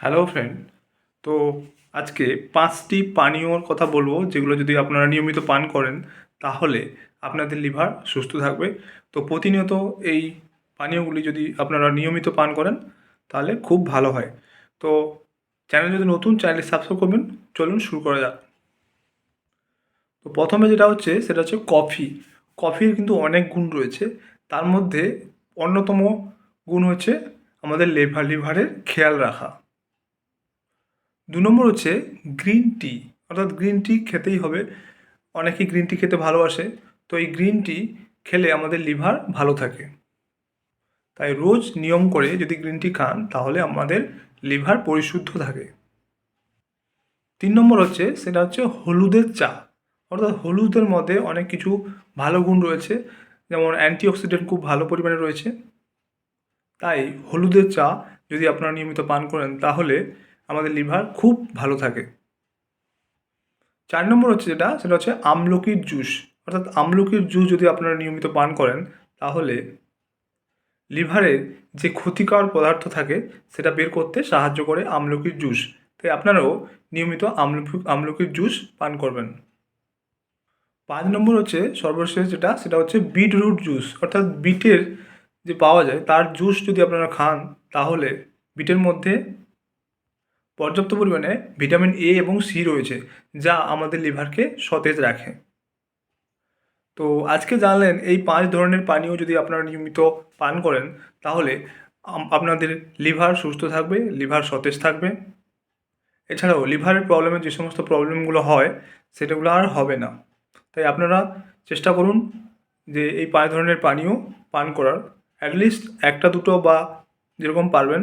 Hello friend তো আজকে পাঁচটি পানীয়র কথা বলব, যেগুলো যদি আপনারা নিয়মিত পান করেন, তাহলে আপনাদের লিভার সুস্থ থাকবে। তো প্রতিনিয়ত এই পানীয়গুলি যদি আপনারা নিয়মিত পান করেন, তাহলে খুব ভালো হয়। তো চ্যানেল যদি নতুন চ্যানেল সাবস্ক্রাইব করবেন। চলুন শুরু করা যাক। তো প্রথমে যেটা হচ্ছে, সেটা হচ্ছে কফি। কফির কিন্তু অনেক গুণ রয়েছে। তার মধ্যে অন্যতম গুণ হচ্ছে আমাদের লিভার লিভারের খেয়াল রাখা। দু নম্বর হচ্ছে গ্রিন টি, অর্থাৎ গ্রিন টি খেতেই হবে। অনেকেই গ্রিন টি খেতে ভালোবাসে। তো এই গ্রিন টি খেলে আমাদের লিভার ভালো থাকে। তাই রোজ নিয়ম করে যদি গ্রিন টি খান, তাহলে আমাদের লিভার পরিশুদ্ধ থাকে। তিন নম্বর হচ্ছে, সেটা হচ্ছে হলুদের চা। অর্থাৎ হলুদের মধ্যে অনেক কিছু ভালো গুণ রয়েছে। যেমন অ্যান্টিঅক্সিডেন্ট খুব ভালো পরিমাণে রয়েছে। তাই হলুদের চা যদি আপনারা নিয়মিত পান করেন, তাহলে আমাদের লিভার খুব ভালো থাকে। চার নম্বর হচ্ছে যেটা, সেটা হচ্ছে আমলকির জুস। অর্থাৎ আমলকির জুস যদি আপনারা নিয়মিত পান করেন, তাহলে লিভারের যে ক্ষতিকর পদার্থ থাকে, সেটা বের করতে সাহায্য করে আমলকির জুস। তাই আপনারাও নিয়মিত আমলকি, আমলকির জুস পান করবেন। পাঁচ নম্বর হচ্ছে সর্বশেষ যেটা, সেটা হচ্ছে বিটরুট জুস। অর্থাৎ বিটের যে পাওয়া যায়, তার জুস যদি আপনারা খান, তাহলে বিটের মধ্যে পর্যাপ্ত পরিমাণে ভিটামিন এ এবং সি রয়েছে, যা আমাদের লিভারকে সতেজ রাখে। তো আজকে জানলেন এই পাঁচ ধরনের পানীয় যদি আপনারা নিয়মিত পান করেন, তাহলে আপনাদের লিভার সুস্থ থাকবে, লিভার সতেজ থাকবে। এছাড়াও লিভারের প্রবলেমে যে সমস্ত প্রবলেমগুলো হয় সেটাগুলো আর হবে না। তাই আপনারা চেষ্টা করুন যে এই পাঁচ ধরনের পানীয় পান করার। অ্যাটলিস্ট একটা দুটো বা যেরকম পারবেন